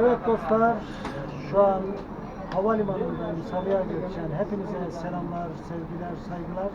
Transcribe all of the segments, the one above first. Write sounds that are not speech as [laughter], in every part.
Evet dostlar, şu an havalimanındayım Sabiha Gökçen. Hepinize selamlar, sevgiler, saygılar.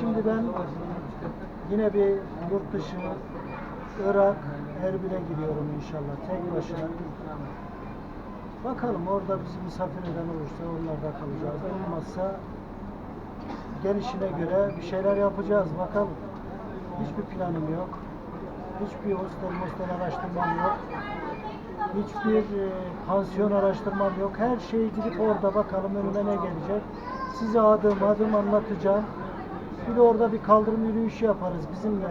Şimdi ben yine bir yurt dışı, Irak, Erbil'e gidiyorum inşallah tek başına. Bakalım orada bizi misafir eden olursa onlarda kalacağız. Olmazsa gelişine göre bir şeyler yapacağız. Bakalım. Hiçbir planım yok. Hiçbir hostel hostel araştırmam yok. Hiçbir e, pansiyon araştırmam yok. Her şeyi gidip orada bakalım önüme ne gelecek. Size adım adım anlatacağım. Bir de orada bir kaldırım yürüyüşü yaparız bizimle.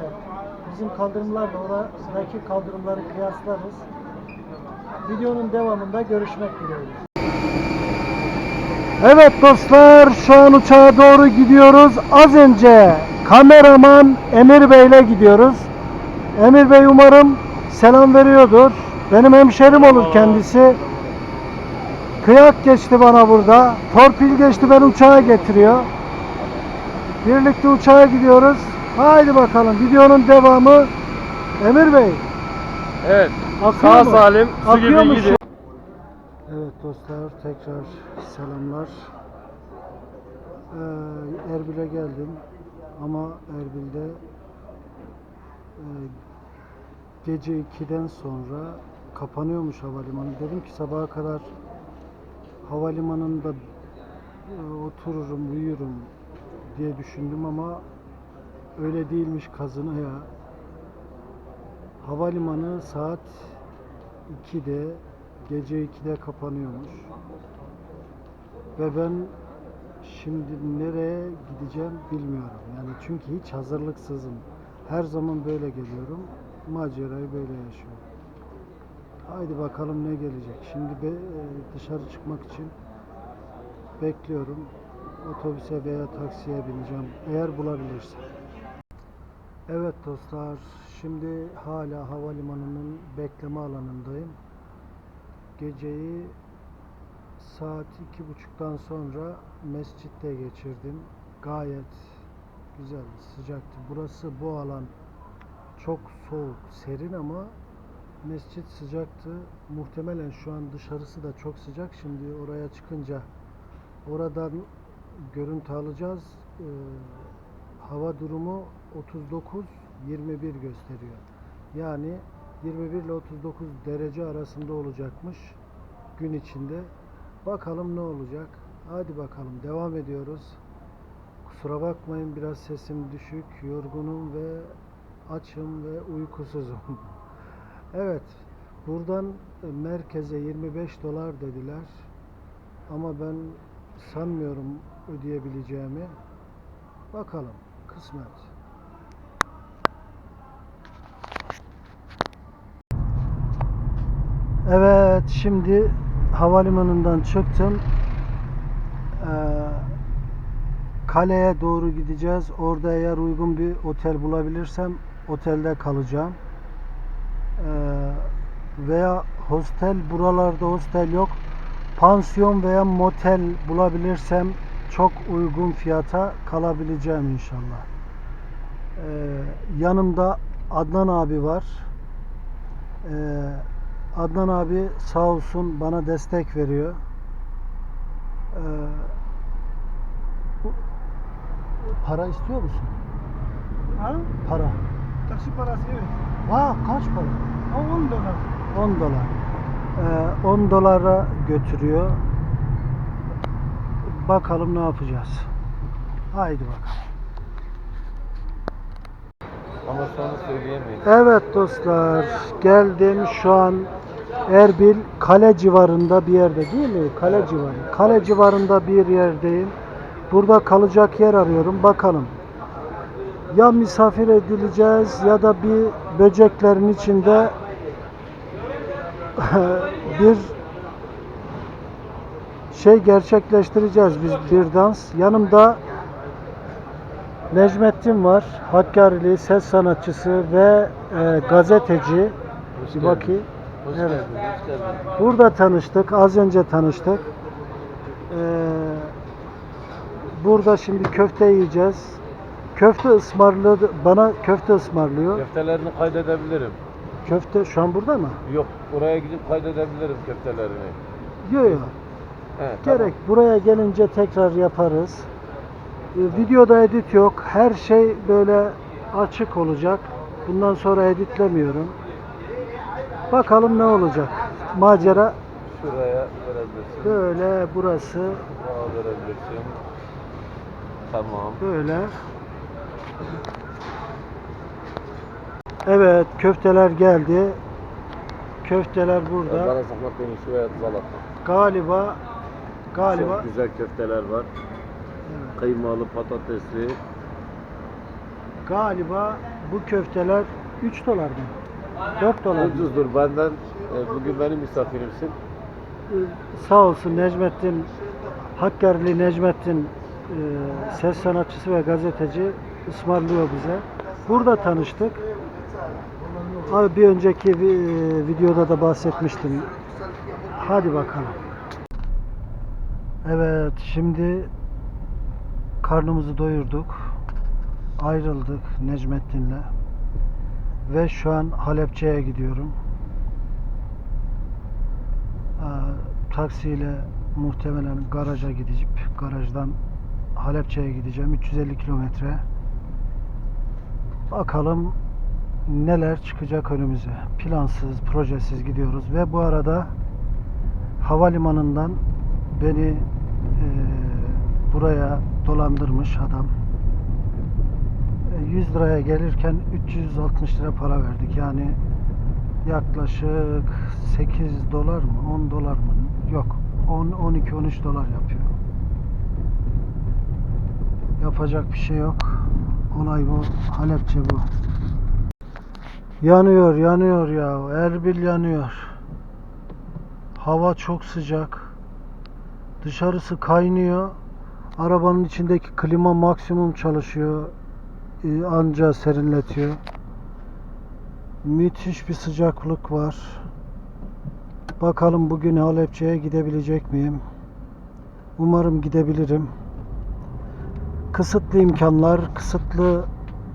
Bizim kaldırımlarla oradaki kaldırımları kıyaslarız. Videonun devamında görüşmek dileğiyle. Evet dostlar şu an uçağa doğru gidiyoruz. Az önce kameraman Emir Bey ile gidiyoruz. Emir Bey umarım selam veriyordur. Benim hemşerim olur kendisi. Kıyak geçti bana burada. Torpil geçti beni uçağa getiriyor. Birlikte uçağa gidiyoruz. Haydi bakalım videonun devamı Emir Bey. Evet. Akıyor Sağ mu? salim su Akıyor gibi gidiyor. Evet dostlar tekrar selamlar. Ee, Erbil'e geldim ama Erbil'de e, gece 2'den sonra kapanıyormuş havalimanı. Dedim ki sabaha kadar havalimanında e, otururum, uyurum diye düşündüm ama öyle değilmiş kazına ya. Havalimanı saat 2'de gece 2'de kapanıyormuş. Ve ben şimdi nereye gideceğim bilmiyorum. Yani çünkü hiç hazırlıksızım. Her zaman böyle geliyorum. Macerayı böyle yaşıyorum. Haydi bakalım ne gelecek. Şimdi be, e, dışarı çıkmak için bekliyorum. Otobüse veya taksiye bineceğim. Eğer bulabilirsem. Evet dostlar, şimdi hala havalimanının bekleme alanındayım. Geceyi saat iki buçuktan sonra mescitte geçirdim. Gayet güzel, sıcaktı. Burası bu alan çok soğuk, serin ama mescit sıcaktı. Muhtemelen şu an dışarısı da çok sıcak. Şimdi oraya çıkınca oradan görüntü alacağız. Ee, hava durumu 39-21 gösteriyor. Yani 21 ile 39 derece arasında olacakmış gün içinde. Bakalım ne olacak. Hadi bakalım devam ediyoruz. Kusura bakmayın biraz sesim düşük, yorgunum ve açım ve uykusuzum. [laughs] evet, buradan e, merkeze 25 dolar dediler. Ama ben sanmıyorum ödeyebileceğimi. Bakalım kısmet. Evet şimdi havalimanından çıktım. Ee, kaleye doğru gideceğiz. Orada eğer uygun bir otel bulabilirsem otelde kalacağım. Ee, veya hostel buralarda hostel yok. Pansiyon veya motel bulabilirsem çok uygun fiyata kalabileceğim inşallah. Ee, yanımda Adnan abi var. Ee, Adnan abi sağ olsun bana destek veriyor. Ee, para istiyor musun? Ha? Para. Taksi parası evet. Vah kaç para? Ama 10 dolar. 10 dolar. Ee, 10 dolara götürüyor. Bakalım ne yapacağız. Haydi bakalım. Ama sonra söyleyemeyiz. Evet dostlar geldim şu an Erbil kale civarında bir yerde değil mi? Kale civarı. Kale civarında bir yerdeyim. Burada kalacak yer arıyorum. Bakalım. Ya misafir edileceğiz ya da bir böceklerin içinde [laughs] bir şey gerçekleştireceğiz biz bir dans. Yanımda Necmettin var. Hakkari'li ses sanatçısı ve e, gazeteci. Bir bakayım. Hoş Evet. geldin. Burada tanıştık. Az önce tanıştık. Ee, burada şimdi köfte yiyeceğiz. Köfte ısmarladı. Bana köfte ısmarlıyor. Köftelerini kaydedebilirim. Köfte şu an burada mı? Yok. Oraya gidip kaydedebilirim köftelerini. Yok yok. He, Gerek. Buraya gelince tekrar yaparız. Ee, videoda edit yok. Her şey böyle açık olacak. Bundan sonra editlemiyorum. Bakalım ne olacak. Macera Tamam. Şuraya verebilirsin. böyle burası Bana verebilirsin. Tamam. böyle. Evet köfteler geldi. Köfteler burada. Bana zahmet beni şuraya tuzalattın. Galiba galiba Çok güzel köfteler var. Evet. Kıymalı patatesli. galiba bu köfteler 3 dolar mı? 4 dolar mı? Ucuzdur benden. e, Bugün benim misafirimsin. Ee, sağ olsun Necmettin Hakkari'li Necmettin e, ses sanatçısı ve gazeteci ısmarlıyor bize. Burada tanıştık. Abi bir önceki e, videoda da bahsetmiştim. Hadi bakalım. Evet şimdi karnımızı doyurduk. Ayrıldık Necmettin'le. Ve şu an Halepçe'ye gidiyorum. Ee, taksiyle muhtemelen garaja gidip garajdan Halepçe'ye gideceğim. 350 kilometre. Bakalım neler çıkacak önümüze. Plansız, projesiz gidiyoruz ve bu arada havalimanından beni e, buraya dolandırmış adam. E, 100 liraya gelirken 360 lira para verdik. Yani yaklaşık 8 dolar mı 10 dolar mı yok 10 12 13 dolar yapıyor yapacak bir şey yok olay bu Halepçe bu yanıyor yanıyor ya Erbil yanıyor hava çok sıcak dışarısı kaynıyor arabanın içindeki klima maksimum çalışıyor Ee, anca serinletiyor Müthiş bir sıcaklık var. Bakalım bugün Halepçe'ye gidebilecek miyim? Umarım gidebilirim. Kısıtlı imkanlar, kısıtlı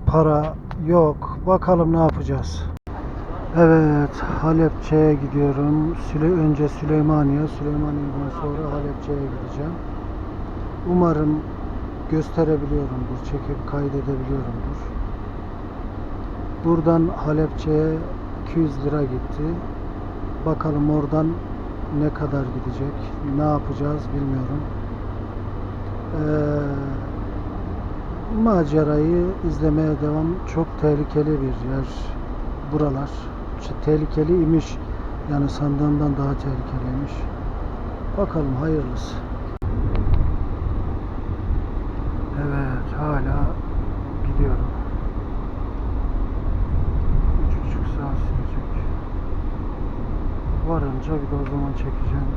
para yok. Bakalım ne yapacağız. Evet, Halepçe'ye gidiyorum. Süle önce Süleymaniye, Süleymaniye'den sonra Halepçe'ye gideceğim. Umarım gösterebiliyorumdur, çekip kaydedebiliyorumdur. Buradan Halepçe'ye 200 lira gitti. Bakalım oradan ne kadar gidecek, ne yapacağız bilmiyorum. Ee, macerayı izlemeye devam. Çok tehlikeli bir yer buralar. İşte tehlikeli imiş. Yani sandığımdan daha tehlikeliymiş. Bakalım hayırlısı. Evet hala gidiyorum. Üç buçuk saat sürecek. Varınca bir de o zaman çekeceğim.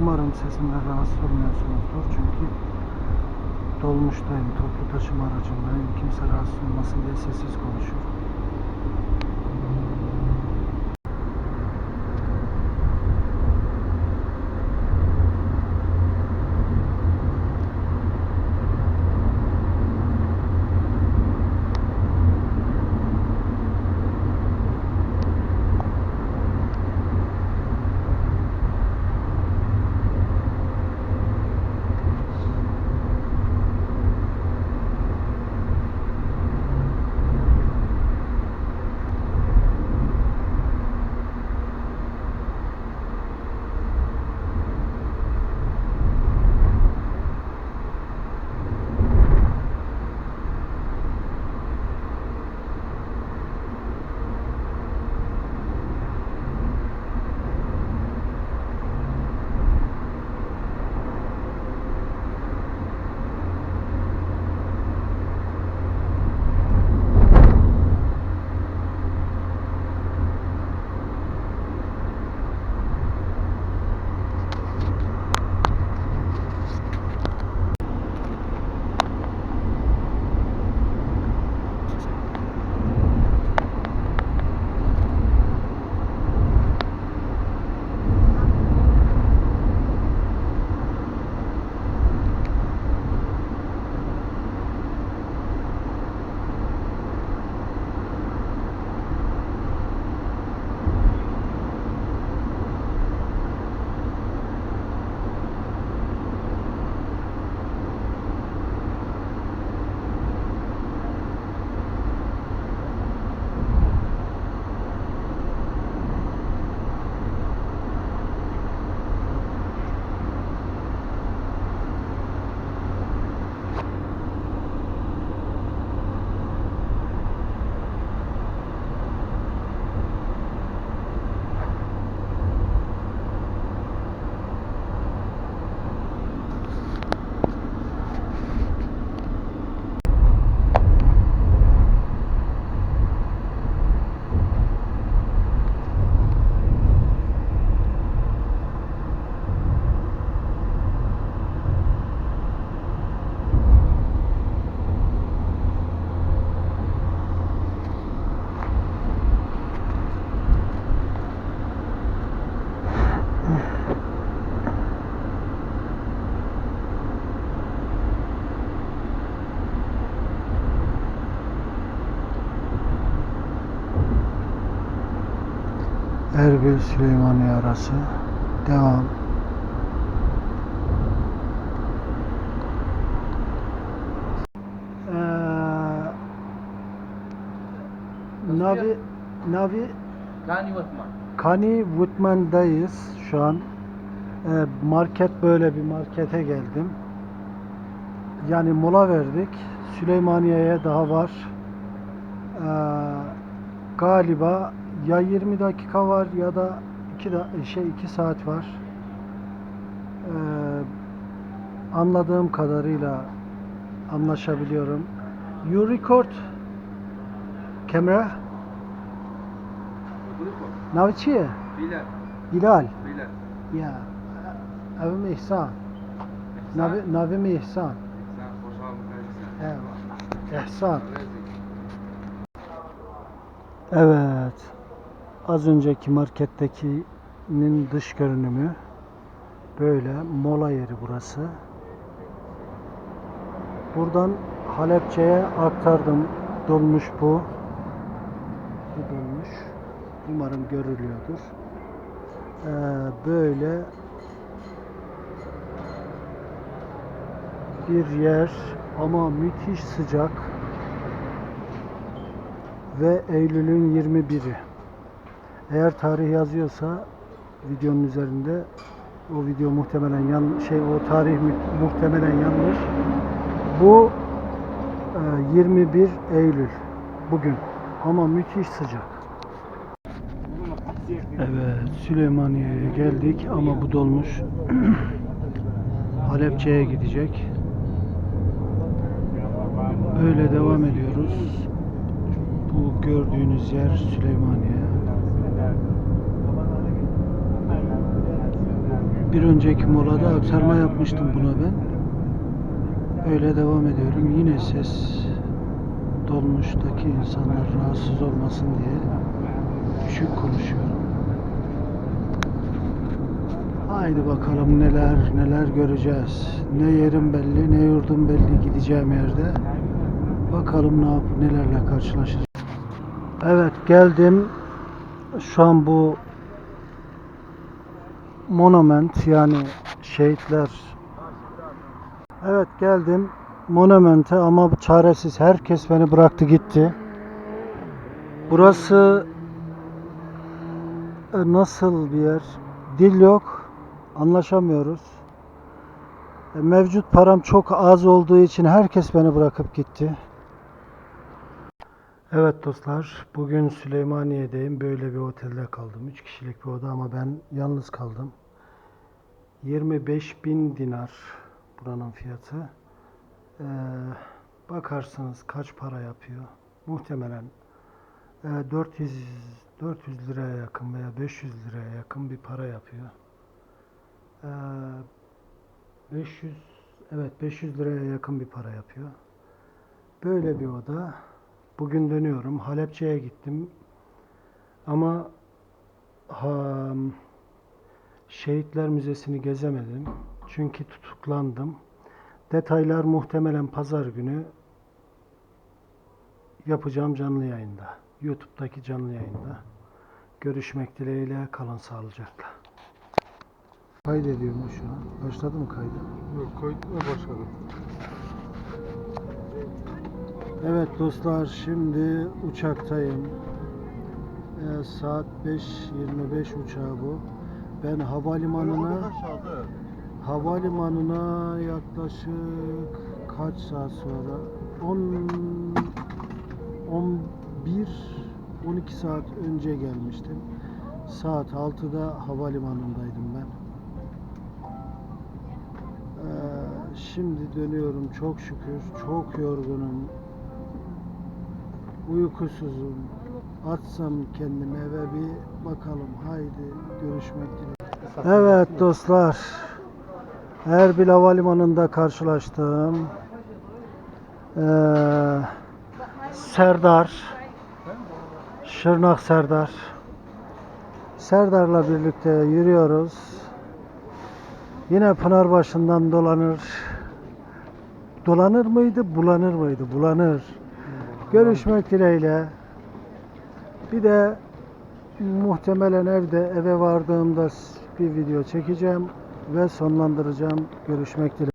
Umarım sesimden rahatsız olmuyorsunuzdur. Çünkü dolmuştayım, toplu taşıma aracındayım. Kimse rahatsız olmasın diye sessiz konuşuyorum. Erbil Süleymaniye arası devam. Ee, Navi Navi Gani Vatman. Kani Woodman'dayız şu an. Ee, market böyle bir markete geldim. Yani mola verdik. Süleymaniye'ye daha var. Ee, galiba ya 20 dakika var ya da 2 da, şey 2 saat var. Ee, anladığım kadarıyla anlaşabiliyorum. You record camera? Navçiye? Bilal. Bilal. Bilal. Ya. Evim İhsan. Navi, navim İhsan. Eyvallah. İhsan. Evet. Az önceki markettekinin dış görünümü böyle mola yeri burası. Buradan Halepçe'ye aktardım. Dolmuş bu. Bu dolmuş. Umarım görülüyordur. Ee, böyle bir yer ama müthiş sıcak ve Eylül'ün 21'i. Eğer tarih yazıyorsa videonun üzerinde o video muhtemelen yan şey o tarih mu- muhtemelen yanlış. Bu e, 21 Eylül bugün ama müthiş sıcak. Evet Süleymaniye'ye geldik ama bu dolmuş [clears throat] Halepçe'ye gidecek. Böyle devam ediyoruz. Bu gördüğünüz yer Süleymaniye. Bir önceki molada aktarma yapmıştım buna ben. Öyle devam ediyorum. Yine ses dolmuştaki insanlar rahatsız olmasın diye düşük konuşuyorum. Haydi bakalım neler neler göreceğiz. Ne yerim belli, ne yurdum belli gideceğim yerde. Bakalım ne yap nelerle karşılaşacağız. Evet geldim. Şu an bu monument yani şehitler. Evet geldim monumente ama çaresiz herkes beni bıraktı gitti. Burası e, nasıl bir yer? Dil yok. Anlaşamıyoruz. E, Mevcut param çok az olduğu için herkes beni bırakıp gitti. Evet dostlar, bugün Süleymaniye'deyim. Böyle bir otelde kaldım. 3 kişilik bir oda ama ben yalnız kaldım. 25 bin dinar buranın fiyatı. Ee, bakarsınız kaç para yapıyor. Muhtemelen e, 400 400 liraya yakın veya 500 liraya yakın bir para yapıyor. Ee, 500 evet 500 liraya yakın bir para yapıyor. Böyle bir oda. Bugün dönüyorum. Halepçe'ye gittim. Ama ha, Şehitler Müzesi'ni gezemedim. Çünkü tutuklandım. Detaylar muhtemelen pazar günü yapacağım canlı yayında. YouTube'daki canlı yayında. Görüşmek dileğiyle kalın sağlıcakla. Kaydediyor mu şu an? Başladı mı kaydı? Yok koy başladı. Evet dostlar şimdi uçaktayım. Ee, saat 5.25 uçağı bu. Ben havalimanına havalimanına yaklaşık kaç saat sonra 10 11 12 saat önce gelmiştim. Saat 6'da havalimanındaydım ben. Ee, şimdi dönüyorum çok şükür. Çok yorgunum. Uykusuzum. Atsam kendime ve bir bakalım. Haydi görüşmek dileğiyle. Evet dostlar. Erbil Havalimanı'nda karşılaştım. Ee, Serdar. Şırnak Serdar. Serdar'la birlikte yürüyoruz. Yine Pınarbaşı'ndan dolanır. Dolanır mıydı? Bulanır mıydı? Bulanır. Görüşmek dileğiyle. Bir de Muhtemelen evde eve vardığımda bir video çekeceğim ve sonlandıracağım. Görüşmek dileğiyle.